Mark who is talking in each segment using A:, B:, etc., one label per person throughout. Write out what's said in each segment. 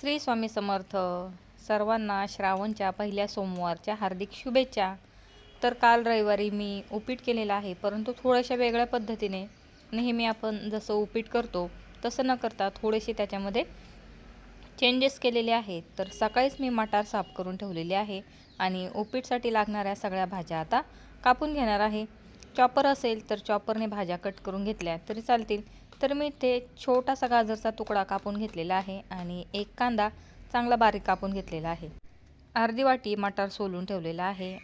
A: श्री स्वामी समर्थ सर्वांना श्रावणच्या पहिल्या सोमवारच्या हार्दिक शुभेच्छा. तर काल रविवारी मी उपीट केलेलं आहे परंतु थोड्याशा वेगळ्या पद्धतीने नेहमी आपण जसं उपीट करतो तसं न करता थोडेसे त्याच्यामध्ये चेंजेस केलेले आहेत. तर सकाळीच मी मटार साफ करून ठेवलेले आहे आणि उपीटसाठी लागणाऱ्या सगळ्या भाज्या आता कापून घेणार आहे. चॉपर असेल तर चॉपरने भाज्या कट करून घेतल्या तरी चालतील. तर मी ते छोटासा गाजरचा तुकडा कापून घेतलेला आहे आणि एक कांदा चांगला बारीक कापून घेतलेला आहे. अर्धी वाटी मटार सोलून ठेवलेला आहे.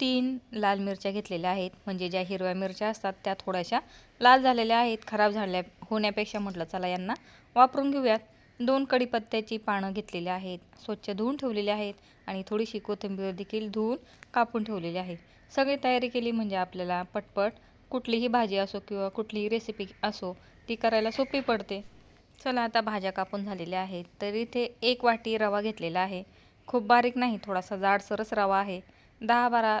A: तीन लाल मिरच्या घेतलेल्या आहेत. म्हणजे ज्या हिरव्या मिरच्या असतात त्या थोड्याशा लाल झालेल्या आहेत. खराब झाल्या होण्यापेक्षा म्हटलं चला यांना वापरून घेऊयात. दोन कढीपत्त्याची पानं घेतलेली आहेत. स्वच्छ धुवून ठेवलेली आहेत आणि थोडीशी कोथिंबीर देखील धुवून कापून ठेवलेली आहे. सगळी तयारी केली म्हणजे आपल्याला पटपट कुठलीही भाजी असो किंवा कुठलीही रेसिपी असो ती करायला सोपी पडते. चला आता भाज्या कापून झालेल्या आहेत. तर इथे एक वाटी रवा घेतलेला आहे. खूप बारीक नाही थोडासा जाडसरच रवा आहे. दहा बारा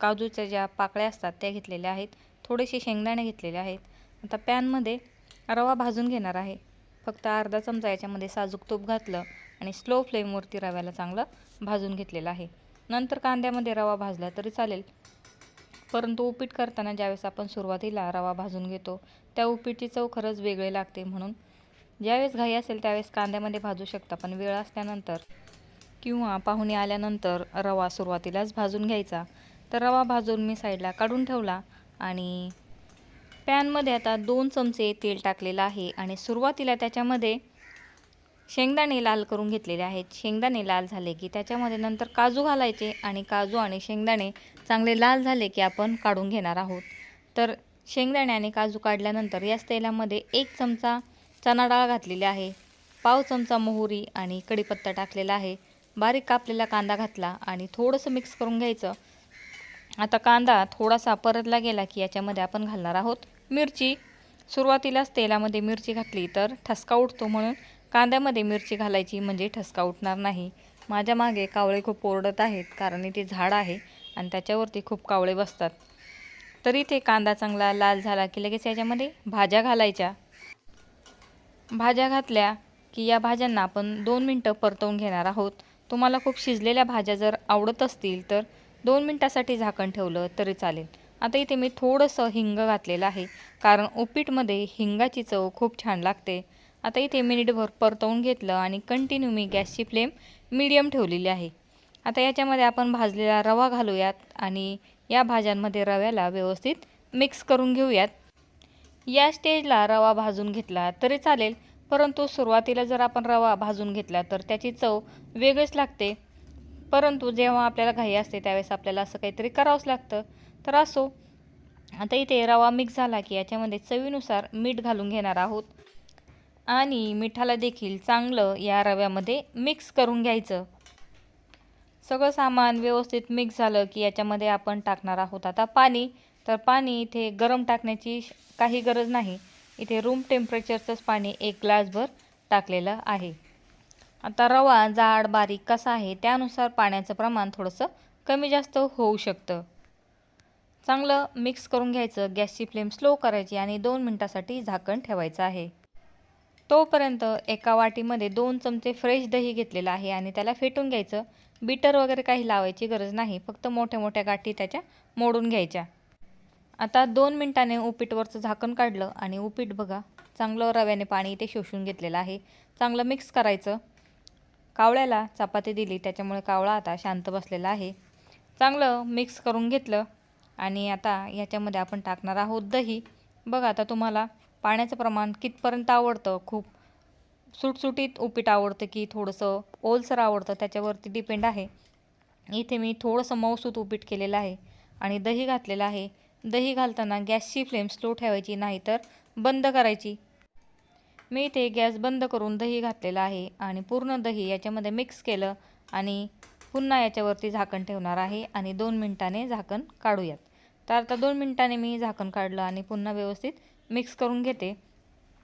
A: काजूच्या ज्या पाकळ्या असतात त्या घेतलेल्या आहेत. थोडेसे शेंगदाणे घेतलेले आहेत. आता पॅनमध्ये रवा भाजून घेणार आहे. फक्त अर्धा चमचा याच्यामध्ये साजूक तूप घातलं आणि स्लो फ्लेमवरती रव्याला चांगलं भाजून घेतलेलं आहे. नंतर कांद्यामध्ये रवा भाजला तरी चालेल. परंतु उपीट करताना ज्यावेळेस आपण सुरुवातीला रवा भाजून घेतो त्या उपीटची चव खरंच वेगळी लागते म्हणून. ज्यावेळेस घाई असेल त्यावेळेस कांद्यामध्ये भाजू शकता पण वेळ असल्यानंतर किंवा पाहुणे आल्यानंतर रवा सुरुवातीलाच भाजून घ्यायचा. तर रवा भाजून मी साईडला काढून ठेवला आणि पॅनमध्ये आता दोन चमचे तेल टाकलेलं आहे आणि सुरुवातीला त्याच्यामध्ये शेंगदाणे लाल करून घेतलेले आहेत. शेंगदाणे लाल झाले की त्याच्यामध्ये नंतर काजू घालायचे आणि काजू आणि शेंगदाणे चांगले लाल झाले की आपण काढून घेणार आहोत. तर शेंगदाणे आणि काजू काढल्यानंतर याच तेलामध्ये एक चमचा चणा डाळ घातलेली आहे. पाव चमचा मोहरी आणि कढीपत्ता टाकलेला आहे. बारीक कापलेला कांदा घातला आणि थोडंसं मिक्स करून घ्यायचं. आता कांदा थोडासा परतला गेला की याच्यामध्ये आपण घालणार आहोत. मिरची. सुरुवातीलाच तेलामध्ये मिरची घातली तर ठसका उठतो म्हणून कांद्यामध्ये मिरची घालायची म्हणजे ठसका उठणार नाही. माझ्या मागे कावळे खूप ओरडत आहेत कारण इथे झाड आहे आणि त्याच्यावरती खूप कावळे बसतात. तरी ते कांदा चांगला लाल झाला की लगेच याच्यामध्ये भाज्या घालायच्या. भाज्या घातल्या की या भाज्यांना आपण दोन मिनटं परतवून घेणार आहोत. तुम्हाला खूप शिजलेल्या भाज्या जर आवडत असतील तर दोन मिनटासाठी झाकण ठेवलं तरी चालेल. आता इथे मी थोडंसं हिंग घातलेलं आहे कारण उपीटमध्ये हिंगाची चव खूप छान लागते. आता इथे मिनिटभर परतवून घेतलं आणि कंटिन्यू मी गॅसची फ्लेम मीडियम ठेवलेली आहे. आता याच्यामध्ये आपण भाजलेला रवा घालूयात आणि या भाज्यांमध्ये रव्याला व्यवस्थित मिक्स करून घेऊयात. या स्टेजला रवा भाजून घेतला तरी चालेल परंतु सुरुवातीला जर आपण रवा भाजून घेतला तर त्याची चव वेगळीच लागते. परंतु जेव्हा आपल्याला घाई असते त्यावेळेस आपल्याला असं काहीतरी करावंच लागतं. तर असो आता इथे रवा मिक्स झाला की याच्यामध्ये चवीनुसार मीठ घालून घेणार आहोत. आणि मिठाला देखील चांगलं या रव्यामध्ये मिक्स करून घ्यायचं. सगळं सामान व्यवस्थित मिक्स झालं की याच्यामध्ये आपण टाकणार आहोत आता पाणी. तर पाणी इथे गरम टाकण्याची काही गरज नाही. इथे रूम टेम्परेचरचंच पाणी एक ग्लासभर टाकलेलं आहे. आता रवा जाड बारीक कसा आहे त्यानुसार पाण्याचं प्रमाण थोडंसं कमी जास्त होऊ शकतं. चांगलं मिक्स करून घ्यायचं. गॅसची फ्लेम स्लो करायची आणि दोन मिनटासाठी झाकण ठेवायचं आहे. तोपर्यंत एका वाटीमध्ये दोन चमचे फ्रेश दही घेतलेलं आहे आणि त्याला फेटून घ्यायचं. बीटर वगैरे काही लावायची गरज नाही. फक्त मोठ्या मोठ्या गाठी त्याच्या मोडून घ्यायच्या. आता दोन मिनटाने उपीटवरचं झाकण काढलं आणि उपीट बघा चांगलं रव्याने पाणी इथे शोषून घेतलेलं आहे. चांगलं मिक्स करायचं. कावळ्याला चपाती दिली त्याच्यामुळे कावळा आता शांत बसलेला आहे. चांगलं मिक्स करून घेतलं आणि आता याच्यामध्ये आपण टाकणार आहोत दही. बघा आता तुम्हाला पाण्याचं प्रमाण कितपर्यंत आवडतं? खूप सुटसुटीत उपीट आवडतं की थोडंसं ओलसर आवडतं? त्याच्यावरती डिपेंड आहे. इथे मी थोडंसं मऊसूत उपीट केलेलं आहे आणि दही घातलेलं आहे. दही घालताना गॅसची फ्लेम स्लो ठेवायची नाही तर बंद करायची. मी इथे गॅस बंद करून दही घातलेलं आहे आणि पूर्ण दही याच्यामध्ये मिक्स केलं आणि पुन्हा याच्यावरती झाकण ठेवणार आहे आणि दोन मिनटाने झाकण काढूयात. तर आता दोन मिनटाने मी झाकण काढलं आणि पुन्हा व्यवस्थित मिक्स करून घेते.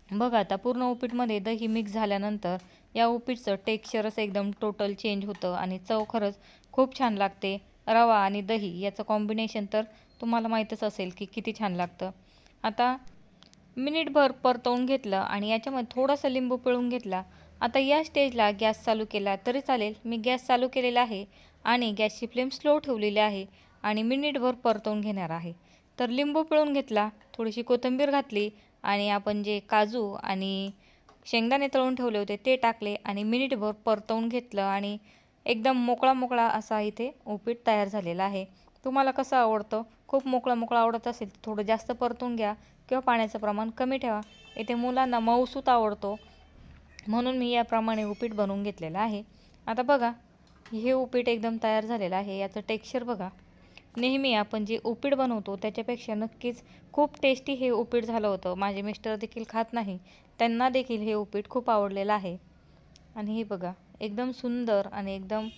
A: बघा आता पूर्ण उपीटमध्ये दही मिक्स झाल्यानंतर या उपीटचं टेक्स्चरच एकदम टोटल चेंज होतं आणि चव खरंच खूप छान लागते. रवा आणि दही याचं कॉम्बिनेशन तर तुम्हाला माहीतच असेल की किती छान लागतं. आता मिनिटभर परतवून घेतलं आणि याच्यामध्ये थोडासा लिंबू पिळून घेतला. आता या स्टेजला गॅस चालू केला तरी चालेल. मी गॅस चालू केलेला आहे आणि गॅसची फ्लेम स्लो ठेवलेली आहे आणि मिनिटभर परतवून घेणार आहे. तर लिंबू पिळून घेतला थोडीशी कोथिंबीर घातली आणि आपण जे काजू आणि शेंगदाणे तळून ठेवले होते ते टाकले आणि मिनिटभर परतवून घेतलं आणि एकदम मोकळा मोकळा असा इथे उपीट तयार झालेला आहे. तुम्हाला कसं आवडतं? खूप मोकळा मोकळा आवडत असेल तर थोडं जास्त परतून घ्या किंवा पाण्याचं प्रमाण कमी ठेवा. इथे मुलांना मऊसूत आवडतो म्हणून मी याप्रमाणे उपीट बनवून घेतलेलं आहे. आता बघा हे उपीट एकदम तयार झालेलं आहे. याचं टेक्स्चर बघा. नेहमी आपण जे उपीट बनवतो त्याच्यापेक्षा नक्कीच खूप टेस्टी हे उपीट झालं होतं. माझे मिस्टर देखील खात नाही. त्यांना देखील हे उपीट खूप आवडलेलं आहे. आणि हे बघा एकदम सुंदर आणि एकदम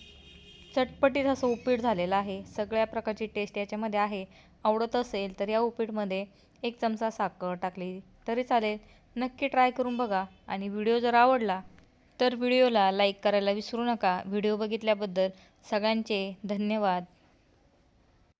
A: चटपटीत असं उपीट झालेलं आहे. सगळ्या प्रकारची टेस्ट याच्यामध्ये आहे. आवडत असेल तर या उपीटमध्ये एक चमचा साखर टाकली तरी चालेल. नक्की ट्राय करून बघा. आणि व्हिडिओ जर आवडला तर व्हिडिओला लाईक करायला विसरू नका. व्हिडिओ बघितल्याबद्दल सगळ्यांचे धन्यवाद.